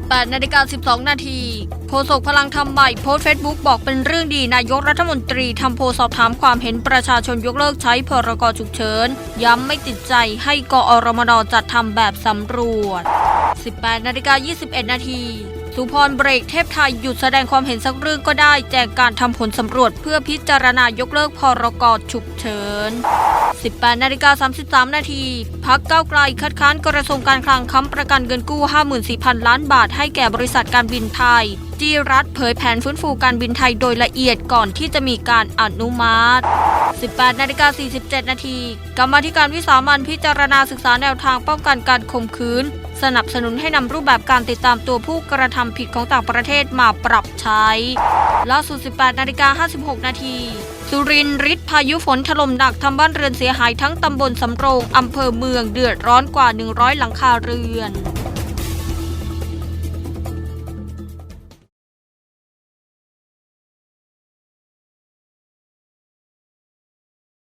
18นาฬิกา12 นาทีโฆษกพลังทำใหม่โพสเฟซบุ๊กบอกเป็นเรื่องดีนายกรัฐมนตรีทำโพสอบถามความเห็นประชาชนยกเลิกใช้พรกฉุกเฉิน ย้ำไม่ติดใจให้กอรมนจัดทำแบบสำรวจ 18นาฬิกา21 นาที สุพรเบรกเทพไทยหยุดแสดงความเห็นสักเรื่องก็ได้ แจกการทำผลสำรวจเพื่อพิจารณายกเลิกพรกฉุกเฉิน 18นาฬิกา33 นาที พักเก้าไกลคัดค้านกระทรวงการคลังค้ำประกันเงินกู้ 54,000 ล้านบาทให้แก่บริษัทการบินไทยจีรัฐเผยแผนฟื้นฟูการบินไทยโดยละเอียดก่อนที่จะมีการอนุมัติ 18นาฬิกา47 นาทีกรรมธิการวิสามันพิจารณาศึกษาแนวทางป้องกันการข่มขืน สนับสนุนให้นำรูปแบบการติดตามตัวผู้กระทำผิดของต่างประเทศมาปรับใช้ล่าสุด 18นาฬิกา56 นาทีสุรินทร์ฤทธิ์พายุฝนถล่มหนักทำบ้านเรือนเสียหายทั้งตำบลสำโรงอำเภอเมืองเดือดร้อนกว่า 100 หลังคาเรือน